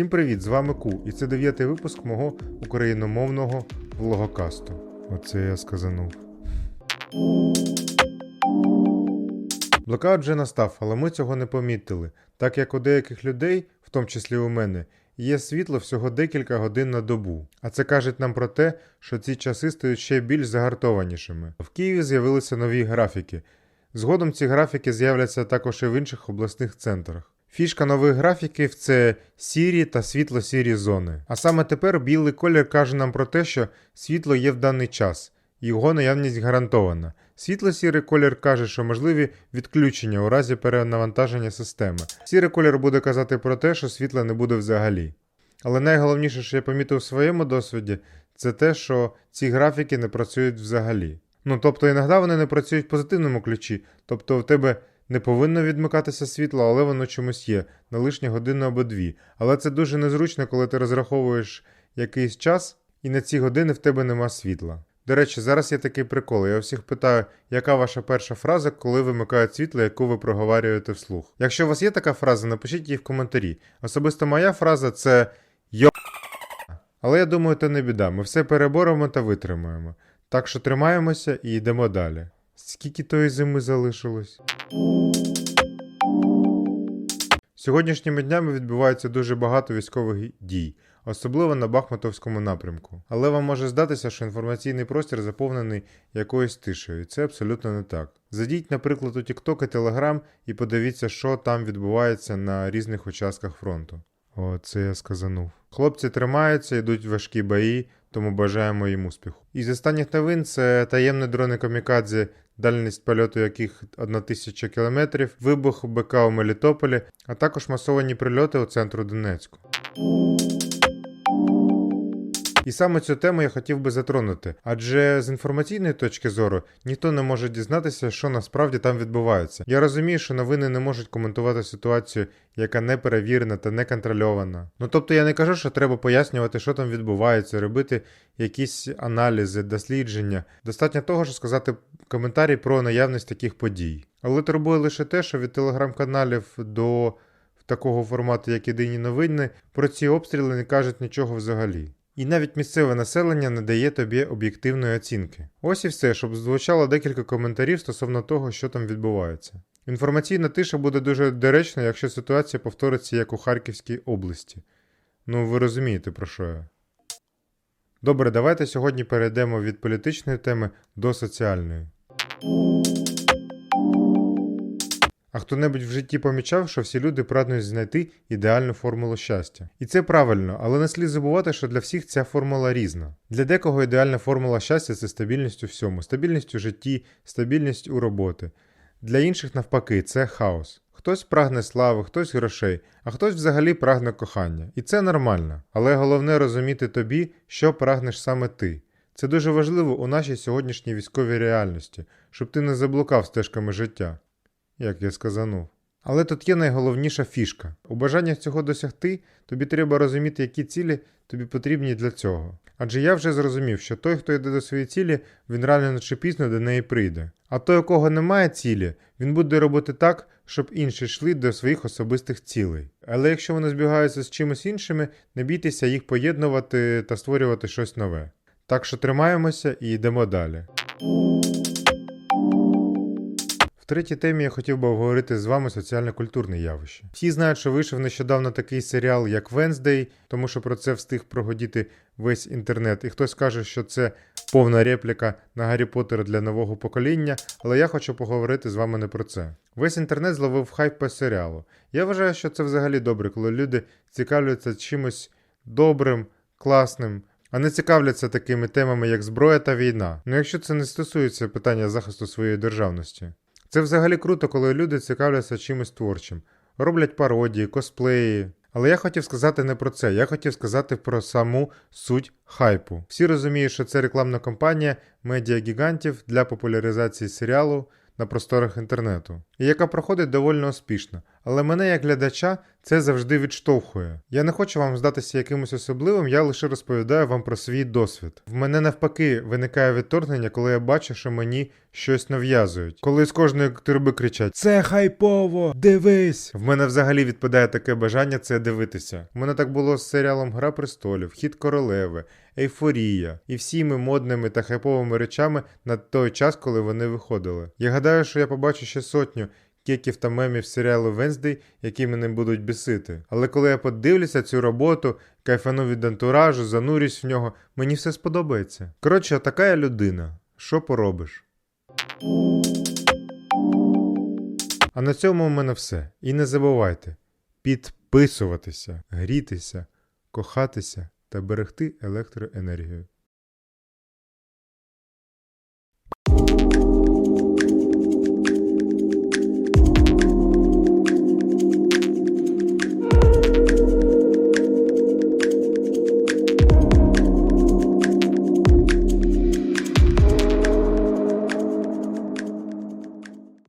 Всім привіт! З вами Ку, і це дев'ятий випуск мого україномовного влогокасту. Оце я сказанув. Блокаут вже настав, але ми цього не помітили, так як у деяких людей, в тому числі у мене, є світло всього декілька годин на добу. А це каже нам про те, що ці часи стають ще більш загартованішими. В Києві з'явилися нові графіки. Згодом ці графіки з'являться також і в інших обласних центрах. Фішка нових графіків це сірі та світло-сірі зони. А саме тепер білий колір каже нам про те, що світло є в даний час, його наявність гарантована. Світло-сірий колір каже, що можливі відключення у разі перенавантаження системи. Сірий колір буде казати про те, що світла не буде взагалі. Але найголовніше, що я помітив у своєму досвіді, це те, що ці графіки не працюють взагалі. Ну тобто іноді вони не працюють в позитивному ключі, тобто в тебе не повинно відмикатися світло, але воно чомусь є на лишні годину або дві. Але це дуже незручно, коли ти розраховуєш якийсь час, і на ці години в тебе нема світла. До речі, зараз є такий прикол. Я всіх питаю, яка ваша перша фраза, коли вимикають світло, яку ви проговорюєте вслух. Якщо у вас є така фраза, напишіть її в коментарі. Особисто моя фраза це йо. Але я думаю, це не біда. Ми все переборемо та витримаємо. Так що тримаємося і йдемо далі. Скільки тої зими залишилось? Сьогоднішніми днями відбувається дуже багато військових дій, особливо на Бахмутовському напрямку. Але вам може здатися, що інформаційний простір заповнений якоюсь тишею. Це абсолютно не так. Зайдіть, наприклад, у TikTok і Telegram і подивіться, що там відбувається на різних участках фронту. О, це я сказанув. Хлопці тримаються, йдуть важкі бої, тому бажаємо їм успіху. Із останніх новин це таємні дрони Камікадзе, дальність польоту яких 1000 км, вибух БК у Мелітополі, а також масовані прильоти у центру Донецьку. І саме цю тему я хотів би затронути, адже з інформаційної точки зору ніхто не може дізнатися, що насправді там відбувається. Я розумію, що новини не можуть коментувати ситуацію, яка не перевірена та не контрольована. Ну тобто я не кажу, що треба пояснювати, що там відбувається, робити якісь аналізи, дослідження. Достатньо того, що сказати коментарі про наявність таких подій. Але турбує лише те, що від телеграм-каналів до такого формату, як єдині новини, про ці обстріли не кажуть нічого взагалі. І навіть місцеве населення не дає тобі об'єктивної оцінки. Ось і все, щоб звучало декілька коментарів стосовно того, що там відбувається. Інформаційна тиша буде дуже доречна, якщо ситуація повториться як у Харківській області. Ну, ви розумієте, про що я. Добре, давайте сьогодні перейдемо від політичної теми до соціальної. А хто-небудь в житті помічав, що всі люди прагнуть знайти ідеальну формулу щастя. І це правильно, але не слід забувати, що для всіх ця формула різна. Для декого ідеальна формула щастя це стабільність у всьому, стабільність у житті, стабільність у роботи. Для інших, навпаки, це хаос. Хтось прагне слави, хтось грошей, а хтось взагалі прагне кохання. І це нормально. Але головне розуміти тобі, що прагнеш саме ти. Це дуже важливо у нашій сьогоднішній військовій реальності, щоб ти не заблукав стежками життя як я сказанув. Але тут є найголовніша фішка. У бажаннях цього досягти, тобі треба розуміти, які цілі тобі потрібні для цього. Адже я вже зрозумів, що той, хто йде до своєї цілі, він рано чи пізно до неї прийде. А той, у кого немає цілі, він буде робити так, щоб інші йшли до своїх особистих цілей. Але якщо вони збігаються з чимось іншими, не бійтеся їх поєднувати та створювати щось нове. Так що тримаємося і йдемо далі. В третій темі я хотів би обговорити з вами соціально-культурне явище. Всі знають, що вийшов нещодавно такий серіал, як Венздей, тому що про це встиг прогодіти весь інтернет. І хтось каже, що це повна репліка на Гаррі Поттера для нового покоління, але я хочу поговорити з вами не про це. Весь інтернет зловив хайп по серіалу. Я вважаю, що це взагалі добре, коли люди цікавляться чимось добрим, класним. А не цікавляться такими темами, як зброя та війна. Ну якщо це не стосується питання захисту своєї державності. Це взагалі круто, коли люди цікавляться чимось творчим, роблять пародії, косплеї. Але я хотів сказати не про це, я хотів сказати про саму суть хайпу. Всі розуміють, що це рекламна кампанія медіагігантів для популяризації серіалу на просторах інтернету, і яка проходить доволі успішно. Але мене як глядача це завжди відштовхує. Я не хочу вам здатися якимось особливим, я лише розповідаю вам про свій досвід. В мене навпаки виникає відторгнення, коли я бачу, що мені щось нав'язують. Коли з кожної труби кричать Це хайпово! Дивись! В мене взагалі відпадає таке бажання це дивитися. У мене так було з серіалом Гра престолів, Хід королеви, Ейфорія і всіми модними та хайповими речами на той час, коли вони виходили. Я гадаю, що я побачу ще сотню кеків та мемів серіалу Венздей, які мене будуть бісити. Але коли я подивлюся цю роботу, кайфану від антуражу, занурюсь в нього, мені все сподобається. Коротше, така я людина. Що поробиш? А на цьому у мене все. І не забувайте підписуватися, грітися, кохатися та берегти електроенергію.